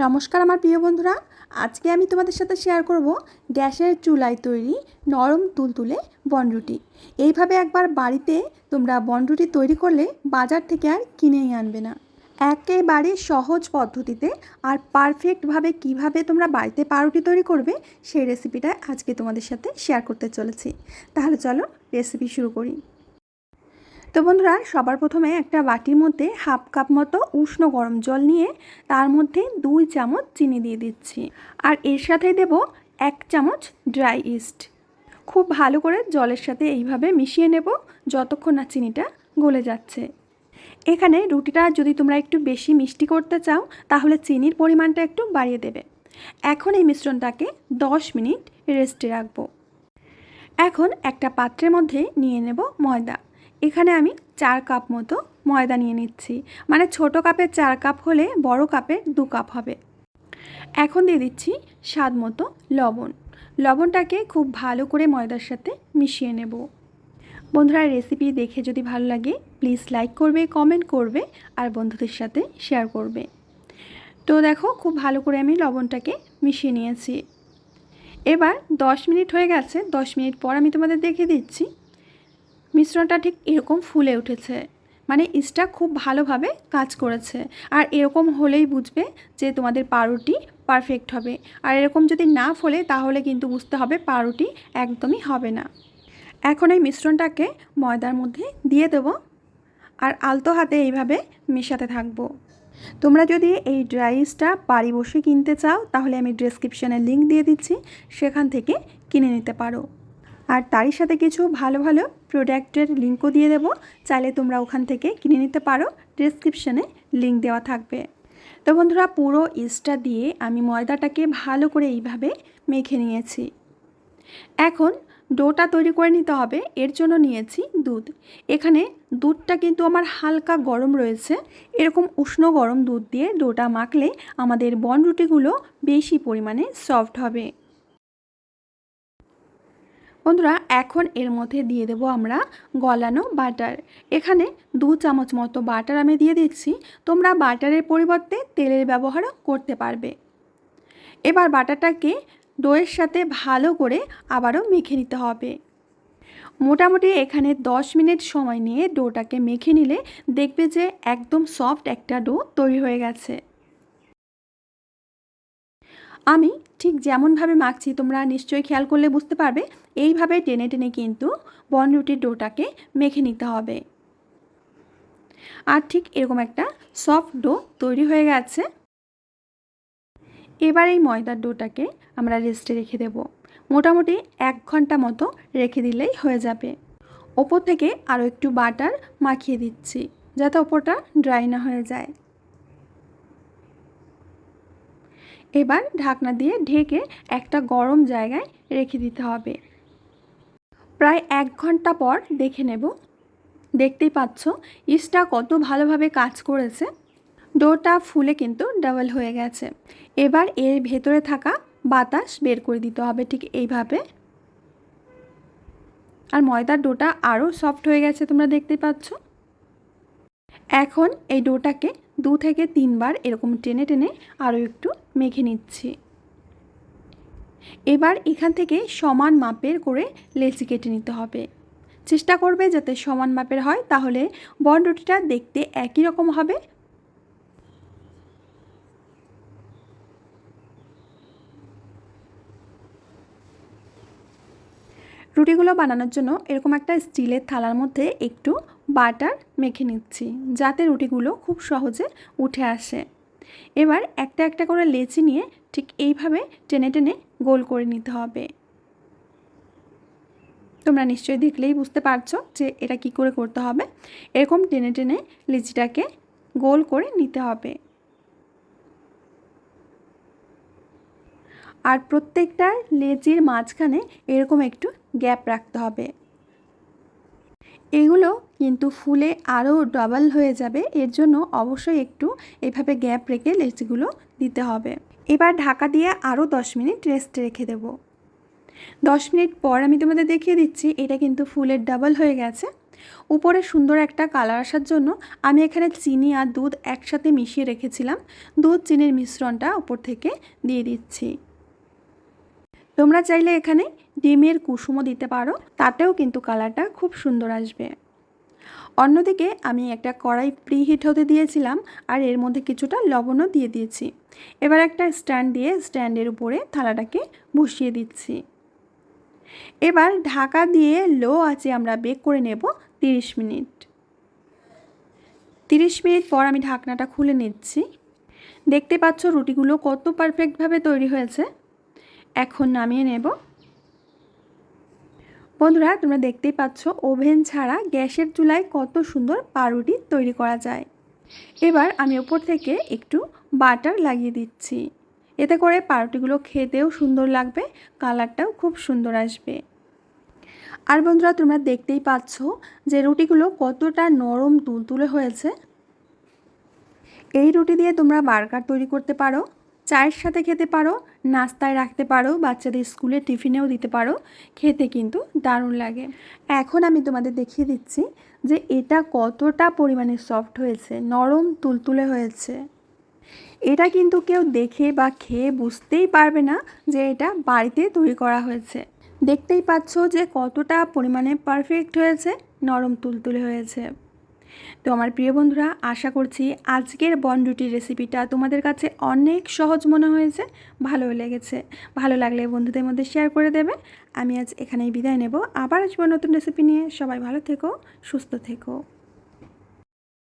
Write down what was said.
নমস্কার আমার প্রিয় বন্ধুরা। আজকে আমি তোমাদের সাথে শেয়ার করব গ্যাসের চুলায় তৈরি নরম তুলতুলে বনরুটি এইভাবে একবার বাড়িতে তোমরা বনরুটি তৈরি করলে বাজার থেকে আর কিনেই আনবে না। একেবারে সহজ পদ্ধতিতে আর পারফেক্টভাবে কীভাবে তোমরা বাড়িতে পাউরুটি তৈরি করবে সেই রেসিপিটা আজকে তোমাদের সাথে শেয়ার করতে চলেছি। তাহলে চলো রেসিপি শুরু করি। তো বন্ধুরা, সবার প্রথমে একটা বাটির মধ্যে হাফ কাপ মতো উষ্ণ গরম জল নিয়ে তার মধ্যে দুই চামচ চিনি দিয়ে দিচ্ছি। আর এর সাথে দেব এক চামচ ড্রাই ইস্ট। খুব ভালো করে জলের সাথে এইভাবে মিশিয়ে নেব যতক্ষণ না চিনিটা গলে যাচ্ছে। এখানে রুটিটা যদি তোমরা একটু বেশি মিষ্টি করতে চাও, তাহলে চিনির পরিমাণটা একটু বাড়িয়ে দেবে। এখন এই মিশ্রণটাকে 10 মিনিট রেস্টে রাখব। এখন একটা পাত্রের মধ্যে নিয়ে নেব ময়দা। এখানে আমি চার কাপ মতো ময়দা নিয়ে নিচ্ছি। মানে ছোট কাপের চার কাপ হলে বড় কাপের দু কাপ হবে। এখন দিয়ে দিচ্ছি স্বাদ মতো লবণ। লবণটাকে খুব ভালো করে ময়দার সাথে মিশিয়ে নেব। বন্ধুরা রেসিপি দেখে যদি ভালো লাগে প্লিজ লাইক করবে কমেন্ট করবে আর বন্ধুদের সাথে শেয়ার করবে। তো দেখো, খুব ভালো করে আমি লবণটাকে মিশিয়ে নিয়েছি। এবার 10 মিনিট হয়ে গেছে। 10 মিনিট পর আমি তোমাদের দেখিয়ে দিচ্ছি মিশ্রণটা ঠিক এরকম ফুলে উঠেছে। মানে ইস্টটা খুব ভালোভাবে কাজ করেছে। আর এরকম হলেই বুঝবে যে তোমাদের পাউরুটি পারফেক্ট হবে। আর এরকম যদি না ফলে তাহলে কিন্তু বুঝতে হবে পাউরুটি একদমই হবে না। এখন এই মিশ্রণটাকে ময়দার মধ্যে দিয়ে দেব। আর আলতো হাতে এইভাবে মেশাতে থাকব। তোমরা যদি এই ড্রাইসটা বাড়ি বসে কিনতে চাও, তাহলে আমি ডিসক্রিপশানে লিঙ্ক দিয়ে দিচ্ছি। সেখান থেকে কিনে নিতে পারো। আর তারই সাথে কিছু ভালো ভালো প্রোডাক্টের লিঙ্কও দিয়ে দেবো। চাইলে তোমরা ওখান থেকে কিনে নিতে পারো। ডিসক্রিপশানে লিঙ্ক দেওয়া থাকবে। তো বন্ধুরা, পুরো ইস্টটা দিয়ে আমি ময়দাটাকে ভালো করে এইভাবে মেখে নিয়েছি। এখন ডোটা তৈরি করে নিতে হবে। এর জন্য নিয়েছি দুধ। এখানে দুধটা কিন্তু আমার হালকা গরম রয়েছে। এরকম উষ্ণ গরম দুধ দিয়ে ডোটা মাখলে আমাদের বন রুটিগুলো বেশি পরিমাণে সফট হবে। বন্ধুরা, এখন এর মধ্যে দিয়ে দেবো আমরা গলানো বাটার। এখানে দু চামচ মতো বাটার আমি দিয়ে দিচ্ছি। তোমরা বাটারের পরিবর্তে তেলের ব্যবহারও করতে পারবে। এবার বাটারটাকে দইয়ের সাথে ভালো করে আবারও মেখে নিতে হবে। মোটামুটি এখানে 10 মিনিট সময় নিয়ে ডোটাকে মেখে নিলে দেখবে যে একদম সফট একটা ডো তৈরি হয়ে গেছে। আমি ঠিক যেমনভাবে মাখছি, তোমরা নিশ্চয়ই খেয়াল করলে বুঝতে পারবে, এইভাবে টেনে টেনে কিন্তু বনরুটির ডোটাকে মেখে নিতে হবে। আর ঠিক এরকম একটা সফট ডো তৈরি হয়ে গেছে। এবার এই ময়দার ডোটাকে আমরা রেস্টে রেখে দেব। মোটামুটি এক ঘণ্টা মতো রেখে দিলেই হয়ে যাবে। ওপর থেকে আরও একটু বাটার মাখিয়ে দিচ্ছি, যাতে ওপরটা ড্রাই না হয়ে যায়। এবার ঢাকনা দিয়ে ঢেকে একটা গরম জায়গায় রেখে দিতে হবে। প্রায় এক ঘণ্টা পর দেখে নেব। দেখতেই পাচ্ছ, ইস্টটা কত ভালোভাবে কাজ করেছে। ডোটা ফুলে কিন্তু ডাবল হয়ে গেছে। এবার এর ভেতরে থাকা বাতাস বের করে দিতে হবে ঠিক এইভাবে। আর ময়দার ডোটা আরও সফট হয়ে গেছে, তোমরা দেখতে পাচ্ছ। এখন এই ডোটাকে দু থেকে তিনবার এরকম টেনে টেনে আরও একটু মেখে নিচ্ছি। এবার এখান থেকে সমান মাপের করে লেচি কেটে নিতে হবে। চেষ্টা করবে যাতে সমান মাপের হয়, তাহলে বন রুটিটা দেখতে একই রকম হবে। রুটিগুলো বানানোর জন্য এরকম একটা স্টিলের থালার মধ্যে একটু বাটার মেখে নিচ্ছি, যাতে রুটিগুলো খুব সহজে উঠে আসে। এবার একটা একটা করে লেচি নিয়ে ঠিক এইভাবে টেনে টেনে গোল করে নিতে হবে। তোমরা নিশ্চয়ই দেখলেই বুঝতে পারছ যে এটা কি করে করতে হবে। এরকম টেনে টেনে লিচিটাকে গোল করে নিতে হবে। আর প্রত্যেকটার লেচির মাঝখানে এরকম একটু গ্যাপ রাখতে হবে। এগুলো কিন্তু ফুলে আরও ডাবল হয়ে যাবে। এর জন্য অবশ্যই একটু এভাবে গ্যাপ রেখে লেচিগুলো দিতে হবে। এবার ঢাকা দিয়ে আরও দশ মিনিট রেস্টে রেখে দেব। দশ মিনিট পর আমি তোমাদের দেখিয়ে দিচ্ছি, এটা কিন্তু ফুলের ডাবল হয়ে গেছে। উপরে সুন্দর একটা কালার আসার জন্য আমি এখানে চিনি আর দুধ একসাথে মিশিয়ে রেখেছিলাম। দুধ, চিনির মিশ্রণটা উপর থেকে দিয়ে দিচ্ছি। তোমরা চাইলে এখানে ডিমের কুসুমও দিতে পারো, তাতেও কিন্তু কালারটা খুব সুন্দর আসবে। অন্যদিকে আমি একটা কড়াই প্রিহিট হতে দিয়েছিলাম, আর এর মধ্যে কিছুটা লবণও দিয়ে দিয়েছি। এবার একটা স্ট্যান্ড দিয়ে স্ট্যান্ডের উপরে থালাটাকে বসিয়ে দিচ্ছি। এবার ঢাকা দিয়ে লো আছে আমরা বেক করে নেব তিরিশ মিনিট। তিরিশ মিনিট পর আমি ঢাকনাটা খুলে নিচ্ছি। দেখতে পাচ্ছ রুটিগুলো কত পারফেক্টভাবে তৈরি হয়েছে। এখন নামিয়ে নেব। বন্ধুরা, তোমরা দেখতেই পাচ্ছ, ওভেন ছাড়া গ্যাসের চুলায় কত সুন্দর পাউরুটি তৈরি করা যায়। এবার আমি ওপর থেকে একটু বাটার লাগিয়ে দিচ্ছি। এতে করে পাউরুটিগুলো খেতেও সুন্দর লাগবে, কালারটাও খুব সুন্দর আসবে। আর বন্ধুরা, তোমরা দেখতেই পাচ্ছ যে রুটিগুলো কতটা নরম তুলতুলে হয়েছে। এই রুটি দিয়ে তোমরা বার্গার তৈরি করতে পারো, চায়ের সাথে খেতে পারো নাস্তায় রাখতে পারো, বাচ্চাদের স্কুলে টিফিনেও দিতে পারো, খেতে কিন্তু দারুণ লাগে। এখন আমি তোমাদের দেখিয়ে দিচ্ছি যে এটা কতটা পরিমাণে সফট হয়েছে, নরম তুলতুলে হয়েছে। এটা কিন্তু কেউ দেখে বা খেয়ে বুঝতেই পারবে না যে এটা বাড়িতে তৈরি করা হয়েছে। দেখতেই পাচ্ছ যে কতটা পরিমাণে পারফেক্ট হয়েছে, নরম তুলতুলে হয়েছে। তো আমার প্রিয় বন্ধুরা, আশা করছি আজকের বন রুটির রেসিপিটা তোমাদের কাছে অনেক সহজ মনে হয়েছে ভালো লেগেছে। ভালো লাগলে বন্ধুদের মধ্যে শেয়ার করে দেবে। আমি আজ এখানেই বিদায় নেব। আবার আসব নতুন রেসিপি নিয়ে। সবাই ভালো থেকো, সুস্থ থেকো।